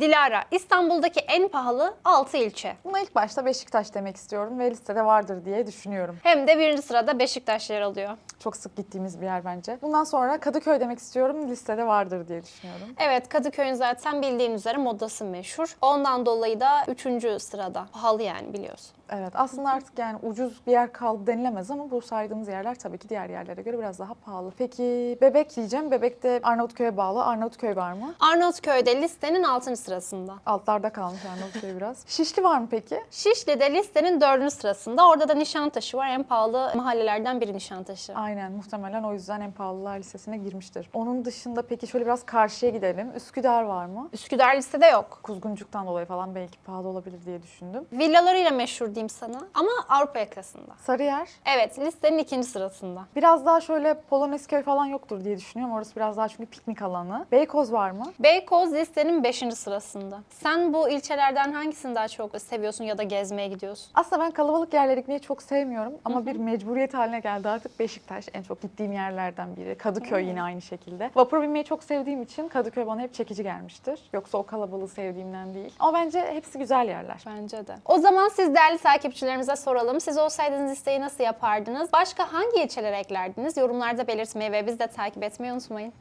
Dilara, İstanbul'daki en pahalı 6 ilçe. Buna ilk başta Beşiktaş demek istiyorum ve listede vardır diye düşünüyorum. Hem de birinci sırada Beşiktaş yer alıyor. Çok sık gittiğimiz bir yer bence. Bundan sonra Kadıköy demek istiyorum. Listede vardır diye düşünüyorum. Evet Kadıköy'ün zaten bildiğin üzere modası meşhur. Ondan dolayı da 3. sırada. Pahalı yani biliyorsun. Evet aslında artık yani ucuz bir yer kaldı denilemez ama bu saydığımız yerler tabii ki diğer yerlere göre biraz daha pahalı. Peki Bebek diyeceğim. Bebek'te Arnavutköy'e bağlı. Arnavutköy var mı? Arnavutköy'de listenin 6. sırasında. Altlarda kalmış Arnavutköy biraz. Şişli var mı peki? Şişli'de listenin 4. sırasında. Orada da Nişantaşı var. En pahalı mahallelerden biri Nişantaşı. Aynen muhtemelen o yüzden en pahalılar listesine girmiştir. Onun dışında peki şöyle biraz karşıya gidelim. Üsküdar var mı? Üsküdar listede yok. Kuzguncuk'tan dolayı falan belki pahalı olabilir diye düşündüm. Villalarıyla meşhur diyeyim sana ama Avrupa yakasında. Sarıyer. Evet listenin ikinci sırasında. Biraz daha şöyle Polonezköy falan yoktur diye düşünüyorum. Orası biraz daha çünkü piknik alanı. Beykoz var mı? Beykoz listenin 5. sırasında. Sen bu ilçelerden hangisini daha çok seviyorsun ya da gezmeye gidiyorsun? Aslında ben kalabalık yerlere gitmeyi çok sevmiyorum ama bir mecburiyet haline geldi artık Beşiktaş en çok gittiğim yerlerden biri. Kadıköy yine aynı şekilde. Vapur binmeyi çok sevdiğim için Kadıköy bana hep çekici gelmiştir. Yoksa o kalabalığı sevdiğimden değil. Ama bence hepsi güzel yerler. Bence de. O zaman siz değerli takipçilerimize soralım. Siz olsaydınız listeyi nasıl yapardınız? Başka hangi ilçelere eklerdiniz? Yorumlarda belirtmeyi ve biz de takip etmeyi unutmayın.